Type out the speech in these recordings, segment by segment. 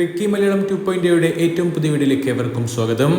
ക്രിക്കി Malayalam to പോയിന്റോയുടെ ഏറ്റവും പുതിയ വീഡിയോയിലേക്ക് ഏവർക്കും സ്വാഗതം.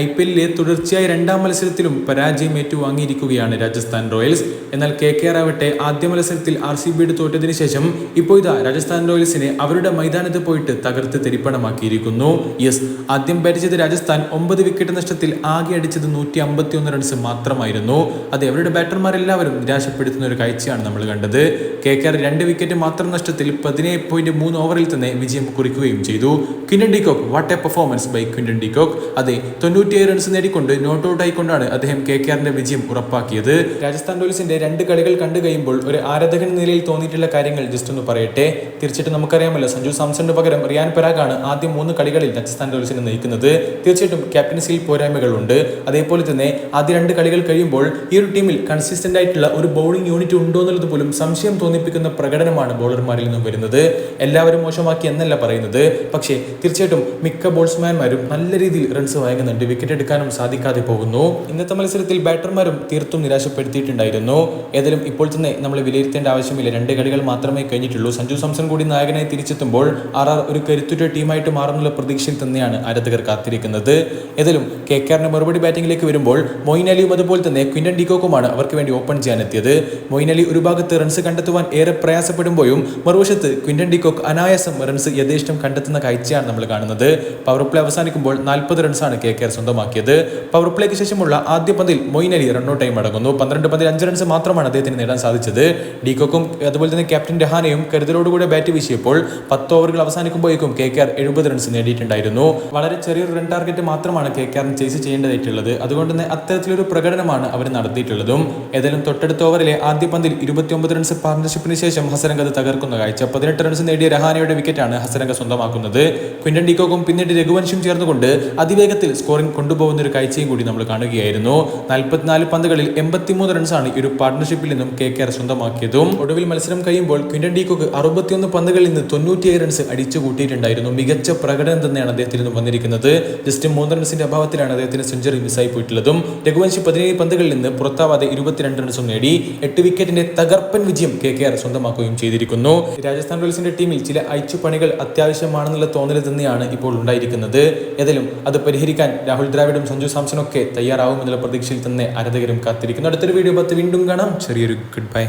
ഐ പി എല്ലിലെ തുടർച്ചയായ രണ്ടാം മത്സരത്തിലും പരാജയം ഏറ്റുവാങ്ങിയിരിക്കുകയാണ് രാജസ്ഥാൻ റോയൽസ്. എന്നാൽ കെ കെ ആർ ആവട്ടെ ആദ്യ മത്സരത്തിൽ ആർ സി ബിയുടെ തോറ്റതിന് ശേഷം ഇപ്പോൾ ഇതാ രാജസ്ഥാൻ റോയൽസിനെ അവരുടെ മൈതാനത്ത് പോയിട്ട് തകർത്ത് തെരിപ്പണമാക്കിയിരിക്കുന്നു. യെസ് ആദ്യം ബാറ്റ് ചെയ്ത രാജസ്ഥാൻ ഒമ്പത് വിക്കറ്റ് നഷ്ടത്തിൽ ആകെ അടിച്ചത് നൂറ്റി അമ്പത്തിയൊന്ന് റൺസ് മാത്രമായിരുന്നു. അത് അവരുടെ ബാറ്റർമാരെല്ലാവരും നിരാശപ്പെടുത്തുന്ന ഒരു കാഴ്ചയാണ് നമ്മൾ കണ്ടത്. കെ കെ ആർ രണ്ട് വിക്കറ്റ് മാത്രം നഷ്ടത്തിൽ പതിനേഴ് പോയിന്റ് മൂന്ന് ഓവറിൽ തന്നെ വിജയം കുറിക്കുകയും ചെയ്തു. Quinton de Kock what a performance by Quinton de Kock അതെ തൊണ്ണൂറ്റിയേഴ് റൺസ് നേടിക്കൊണ്ട് നോട്ട് ഔട്ട് ആയിക്കൊണ്ടാണ് അദ്ദേഹം കെ കെ ആറിന്റെ വിജയം ഉറപ്പാക്കിയത്. രാജസ്ഥാൻ റോയൽസിന്റെ രണ്ട് കളികൾ കണ്ടു കഴിയുമ്പോൾ ഒരു ആരാധകൻ നിലയിൽ തോന്നിയിട്ടുള്ള കാര്യങ്ങൾ ജസ്റ്റ് ഒന്ന് പറയട്ടെ. തീർച്ചയായിട്ടും നമുക്കറിയാമല്ലോ സഞ്ജു സാംസണിന് പകരം റിയാൻ പരാഗാണ് ആദ്യം മൂന്ന് കളികളിൽ രാജസ്ഥാൻ റോയൽസിനെ നയിക്കുന്നത്. തീർച്ചയായിട്ടും ക്യാപ്റ്റൻസിയിൽ പോരായ്മകളുണ്ട്. അതേപോലെ തന്നെ ആദ്യ രണ്ട് കളികൾ കഴിയുമ്പോൾ ഈ ഒരു ടീമിൽ കൺസിസ്റ്റന്റ് ആയിട്ടുള്ള ഒരു ബൗളിംഗ് യൂണിറ്റ് ഉണ്ടോ എന്നുള്ളത് പോലും സംശയം തോന്നിപ്പിക്കുന്ന പ്രകടനമാണ് ബോളർമാരിൽ നിന്നും വരുന്നത്. എല്ലാവരും മോശമാക്കി എന്നല്ല പറയുന്നത്. പക്ഷേ തീർച്ചയായിട്ടും മിക്ക ബോൾസ്മാൻമാരും നല്ല രീതിയിൽ റൺസ് വഴങ്ങുന്നുണ്ട് വിക്കറ്റ് എടുക്കാനും സാധിക്കാതെ പോകുന്നു. ഇന്നത്തെ മത്സരത്തിൽ ബാറ്റർമാരും തീർത്തും നിരാശപ്പെടുത്തിയിട്ടുണ്ടായിരുന്നു. ഏതായാലും ഇപ്പോൾ തന്നെ നമ്മൾ വിലയിരുത്തേണ്ട ആവശ്യമില്ല. രണ്ട് കളികൾ മാത്രമേ കഴിഞ്ഞിട്ടുള്ളൂ. സഞ്ജു സാംസൺ കൂടി നായകനായി തിരിച്ചെത്തുമ്പോൾ ആർ ആർ ഒരു കരുത്തുറ്റ ടീമായിട്ട് മാറുന്നുള്ള പ്രതീക്ഷയിൽ തന്നെയാണ് ആരാധകർ കാത്തിരിക്കുന്നത്. ഏതായാലും കെ കെആറിന്റെ മറുപടി ബാറ്റിംഗിലേക്ക് വരുമ്പോൾ മൊയിൻ അലിയും അതുപോലെ തന്നെ ക്വിൻഡൻ ഡിക്കോക്കുമാണ് അവർക്ക് വേണ്ടി ഓപ്പൺ ചെയ്യാനെത്തിയത്. മൊയിൻ അലി ഒരു ഭാഗത്ത് റൺസ് കണ്ടെത്തുവാൻ ഏറെ പ്രയാസപ്പെടുമ്പോഴും മറുവശത്ത് ക്വിൻഡൻ ഡിക്കോക്ക് അനായാസം റൺസ് യഥേഷ്ടം കണ്ടെത്തുന്ന കാഴ്ചയാണ് നമ്മൾ കാണുന്നത്. പവർ പ്ലേ അവസാനിക്കുമ്പോൾ നാൽപ്പത് റൺസാണ് കെ കെ ആർ സ്വന്തമാക്കിയത് പവർ പ്ലേക്ക് ശേഷമുള്ള ആദ്യ പന്തിൽ മൊയിൻ അലി റണ്ണൌട്ടായി മടങ്ങുന്നു പന്ത്രണ്ട് പന്തിൽ അഞ്ച് റൺസ് മാത്രമാണ് അദ്ദേഹത്തിന് നേടാൻ സാധിച്ചത്. ഡീകോക്കും അതുപോലെ തന്നെ ക്യാപ്റ്റൻ രഹാനയും കരുതലോടുകൂടെ ബാറ്റ് വീശിയപ്പോൾ പത്ത് ഓവറുകൾ അവസാനിക്കുമ്പോഴേക്കും കെ കെ ആർ എഴുപത് റൺസ് നേടിയിട്ടുണ്ടായിരുന്നു. വളരെ ചെറിയൊരു റൺ ടാർഗറ്റ് മാത്രമാണ് കെ കെ ആറിന് ചേസ് ചെയ്യേണ്ടതായിട്ടുള്ളത്. അതുകൊണ്ട് തന്നെ അത്തരത്തിലൊരു പ്രകടനമാണ് അവർ നടത്തിയിട്ടുള്ളതും. ഏതായാലും തൊട്ടടുത്ത ഓവറിലെ ആദ്യ പന്തിൽ ഇരുപത്തിയൊമ്പത് റൺസ് പാർട്ണർഷിപ്പിന് ശേഷം ഹസരംഗ് തകർക്കുന്ന കാഴ്ച. പതിനെട്ട് റൺസ് നേടിയ രഹാനയുടെ വിക്കറ്റാണ് ഹസരംഗ സ്വന്തമാക്കുന്നത്. ക്വിൻഡൻ ഡിക്കോക്കും പിന്നീട് രഘുവൻഷും ചേർന്നുകൊണ്ട് അതിവേഗത്തിൽ സ്കോറിംഗ് കൊണ്ടുപോകുന്ന ഒരു കാഴ്ചയും കൂടി നമ്മൾ കാണുകയായിരുന്നു. നാൽപ്പത്തിനാല് പന്തുകളിൽ എൺപത്തിമൂന്ന് റൺസാണ് ഈ ഒരു പാർട്ണർഷിപ്പിൽ നിന്നും കെ കെ ആർ സ്വന്തമാക്കിയതും. ഒടുവിൽ മത്സരം കഴിയുമ്പോൾ ക്വിന്റൺ ഡിക്കോക്ക് അറുപത്തിയൊന്ന് പന്തുകളിൽ നിന്ന് തൊണ്ണൂറ്റിയേഴ് റൺസ് അടിച്ചു കൂട്ടിയിട്ടുണ്ടായിരുന്നു. മികച്ച പ്രകടനം തന്നെയാണ് അദ്ദേഹത്തിൽ നിന്നും വന്നിരിക്കുന്നത്. ജസ്റ്റ് മൂന്ന് റൺസിന്റെ അഭാവത്തിലാണ് അദ്ദേഹത്തിന് സെഞ്ചുറി മിസ്സായി പോയിട്ടുള്ളതും. രഘുവൻഷി പതിനേഴ് പന്തുകളിൽ നിന്ന് പുറത്താവാതെ ഇരുപത്തിരണ്ട് റൺസും നേടി എട്ട് വിക്കറ്റിന്റെ തകർപ്പൻ വിജയം കെ കെ ആർ സ്വന്തമാക്കുകയും ചെയ്തിരിക്കുന്നു. രാജസ്ഥാൻ റോയൽസിന്റെ ടീമിൽ ചില അയച്ചുപണികൾ അത്യാവശ്യമാണെന്നുള്ള തോന്നൽ തന്നെയാണ് ഇപ്പോൾ ഉണ്ടായിരിക്കുന്നത്. ഏതായാലും അത് പരിഹരിക്കാൻ രാഹുൽ ദ്രാവിഡും സഞ്ജു സാംസണും ഒക്കെ തയ്യാറാവുമെന്നുള്ള പ്രതീക്ഷയിൽ തന്നെ ആരാധകരും കാത്തിരിക്കുന്നു. അടുത്തൊരു വീഡിയോ പത്ത് വീണ്ടും കാണാം. ചെറിയൊരു ഗുഡ് ബൈ